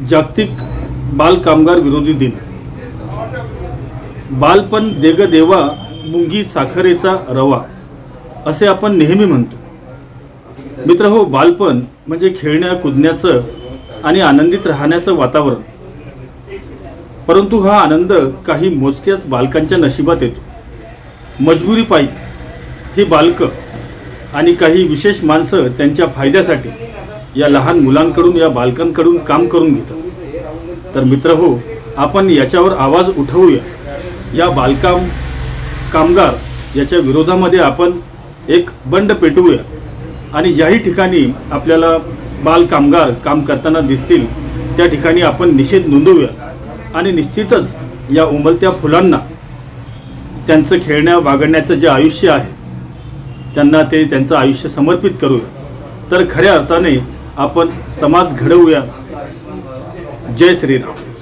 जागतिक बालकामगार विरोधी दिन. बालपण देग देवा मुंगी साखरेचा रवा असे आपण नेहमी म्हणतो. मित्र हो बालपण म्हणजे खेळण्या कुदण्याचं आणि आनंदित राहण्याचं वातावरण. परंतु हा आनंद काही मोजक्याच बालकांच्या नशिबात येतो. मजबुरीपायी ही बालकं आणि काही विशेष माणसं त्यांच्या फायद्यासाठी या लहान मुलांकडून या बालकांकडून काम करून घेतात तर मित्र हो आपण याच्यावर आवाज उठवूया. या बालकाम कामगार याच्या विरोधामध्ये आपण एक बंड पेटवूया. आणि ज्याही ठिकाणी आपल्याला बाल कामगार काम करताना दिसतील त्या ठिकाणी आपण निषेध नोंदवूया. आणि निश्चितच या उमलत्या फुलांना त्यांचं खेळण्या वागण्याचं जे आयुष्य आहे त्यांना ते त्यांचं आयुष्य समर्पित करूया. तर खऱ्या अर्थाने आपण समाज घडवूया. जय श्रीराम.